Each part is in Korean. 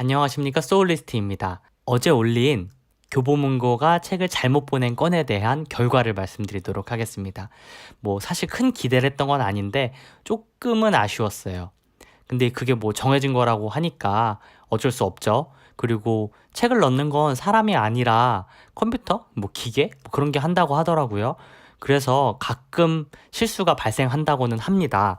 안녕하십니까 소울리스트입니다. 어제 올린 교보문고가 책을 잘못 보낸 건에 대한 결과를 말씀드리도록 하겠습니다. 뭐 사실 큰 기대를 했던 건 아닌데 조금은 아쉬웠어요. 근데 그게 뭐 정해진 거라고 하니까 어쩔 수 없죠. 그리고 책을 넣는 건 사람이 아니라 컴퓨터, 뭐 기계, 뭐 그런 게 한다고 하더라고요. 그래서 가끔 실수가 발생한다고는 합니다.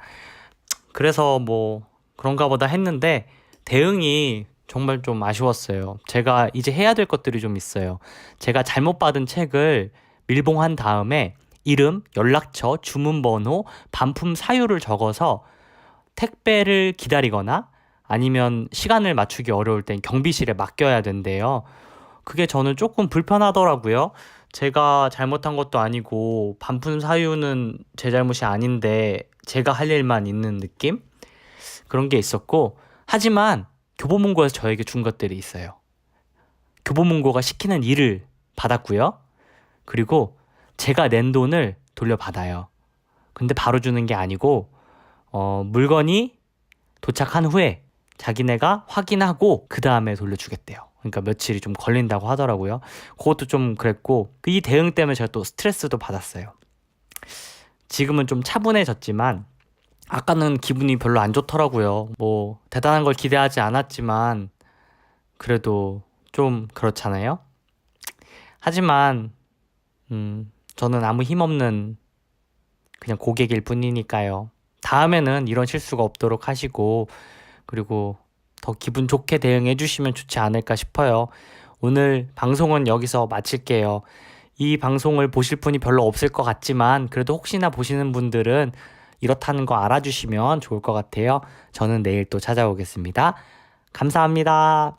그래서 뭐 그런가 보다 했는데 대응이 정말 좀 아쉬웠어요. 제가 이제 해야 될 것들이 좀 있어요. 제가 잘못 받은 책을 밀봉한 다음에 이름, 연락처, 주문번호, 반품 사유를 적어서 택배를 기다리거나 아니면 시간을 맞추기 어려울 땐 경비실에 맡겨야 된대요. 그게 저는 조금 불편하더라고요. 제가 잘못한 것도 아니고 반품 사유는 제 잘못이 아닌데 제가 할 일만 있는 느낌? 그런 게 있었고 하지만 교보문고에서 저에게 준 것들이 있어요. 교보문고가 시키는 일을 받았고요. 그리고 제가 낸 돈을 돌려받아요. 근데 바로 주는 게 아니고 어, 물건이 도착한 후에 자기네가 확인하고 그 다음에 돌려주겠대요. 그러니까 며칠이 좀 걸린다고 하더라고요. 그것도 좀 그랬고 이 대응 때문에 제가 또 스트레스도 받았어요. 지금은 좀 차분해졌지만 아까는 기분이 별로 안 좋더라고요. 뭐 대단한 걸 기대하지 않았지만 그래도 좀 그렇잖아요. 하지만 음, 저는 아무 힘없는 그냥 고객일 뿐이니까요. 다음에는 이런 실수가 없도록 하시고 그리고 더 기분 좋게 대응해 주시면 좋지 않을까 싶어요. 오늘 방송은 여기서 마칠게요. 이 방송을 보실 분이 별로 없을 것 같지만 그래도 혹시나 보시는 분들은 이렇다는 거 알아주시면 좋을 것 같아요. 저는 내일 또 찾아오겠습니다. 감사합니다.